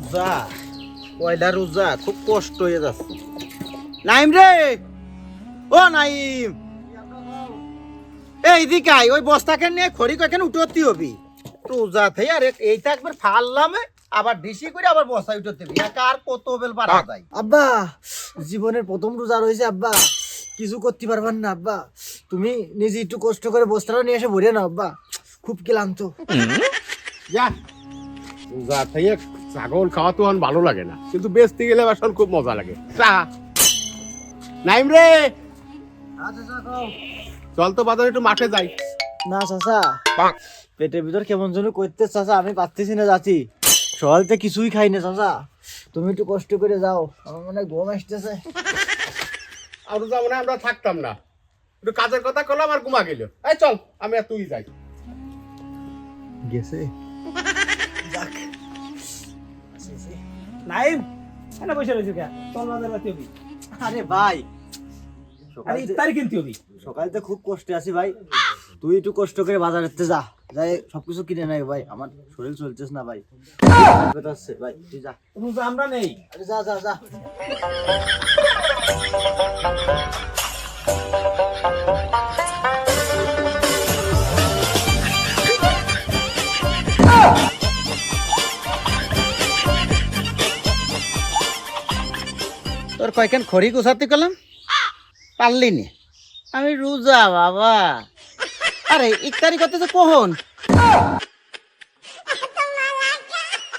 রোজা। পয়লা রোজা খুব কষ্ট হয়ে যাচ্ছে। নাইম রে! ও নাইম! এই দিকে আয় ওই বস্তাকে নিয়ে খড়ি কয়েকখানে উঠতে হবি। রোজা থাই আর এইটা একবার ফাললাম আবার ডিসি করে আবার বস্তায় উঠতে হবি। একা আর কত বেল পারা যায়। আব্বা জীবনের প্রথম রোজা রয়েছে আব্বা। কিছু করতে পারবেন না আব্বা। তুমি নিজে একটু কষ্ট করে বস্তাটা নিয়ে এসে ভরে নাও আব্বা। খুব ক্লান্ত। যা। রোজা থেকে ছাগল খাওয়া তো ভালো লাগে না। কিন্তু বেচতে গেলে আসলে খুব মজা লাগে। চা। নাইম রে! চল তো বাজারে একটু মাঠে যাই। না চাচা। পেটের ভিতর কেমন যেন করতে চাচা। আমি পারতেছি না যাচ্ছি। সকালতে কিছুই খাই না চাচা। তুমি একটু কষ্ট করে যাও। আমার মনে ঘুম আসতেছে। আর রোজা মানে আমরা থাকতাম না। একটু কাজের কথা করলাম আর ঘুমা গেল। এই চল আমি আর তুই যাই। গেছে? নাইম এখানে বসে রয়েছে কে চল বাজার বাতি হবি। আরে ভাই আরে ইফতারি কিনতে হবি। সকালতে খুব কষ্টে আছি ভাই। তুই একটু কষ্ট করে বাজারেতে যা। যাই সবকিছু কিনে নাই ভাই। আমার শরীর চলতেছ না ভাই। ব্যথা হচ্ছে ভাই তুই যা। রোজা আমরা নেই। আরে যা যা যা। তোর কয়খান খড়ি গুছাতে কলাম? পারলি নি আমি রোজা, বাবা। আরে, ইফতারি করতে তো কখন?